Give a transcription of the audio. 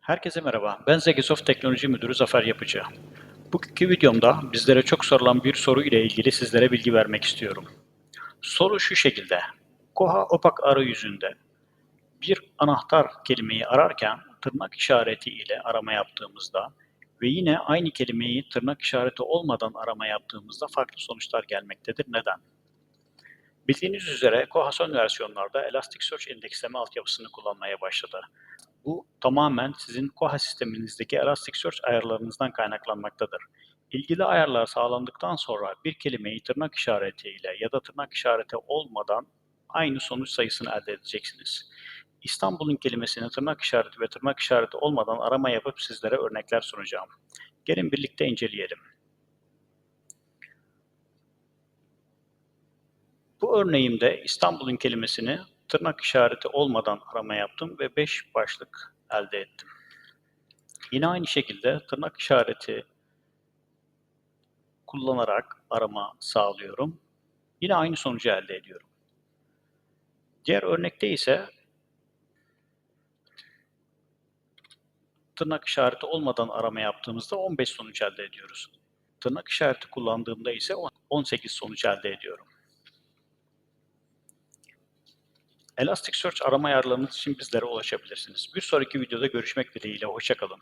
Herkese merhaba. Ben Zegisoft Teknoloji Müdürü Zafer Yapıcı. Bugünkü videomda bizlere çok sorulan bir soru ile ilgili sizlere bilgi vermek istiyorum. Soru şu şekilde. Koha Opak arayüzünde bir anahtar kelimeyi ararken tırnak işareti ile arama yaptığımızda ve yine aynı kelimeyi tırnak işareti olmadan arama yaptığımızda farklı sonuçlar gelmektedir. Neden? Bildiğiniz üzere Koha son versiyonlarda Elasticsearch indeksleme altyapısını kullanmaya başladı. Bu tamamen sizin Koha sisteminizdeki Elasticsearch ayarlarınızdan kaynaklanmaktadır. İlgili ayarlar sağlandıktan sonra bir kelimeyi tırnak işaretiyle ya da tırnak işareti olmadan aynı sonuç sayısını elde edeceksiniz. İstanbul'un kelimesini tırnak işareti ve tırnak işareti olmadan arama yapıp sizlere örnekler sunacağım. Gelin birlikte inceleyelim. Bu örneğimde İstanbul'un kelimesini tırnak işareti olmadan arama yaptım ve 5 başlık elde ettim. Yine aynı şekilde tırnak işareti kullanarak arama sağlıyorum. Yine aynı sonucu elde ediyorum. Diğer örnekte ise tırnak işareti olmadan arama yaptığımızda 15 sonuç elde ediyoruz. Tırnak işareti kullandığımda ise 18 sonuç elde ediyorum. Elasticsearch arama ayarlarınız için bizlere ulaşabilirsiniz. Bir sonraki videoda görüşmek dileğiyle. Hoşçakalın.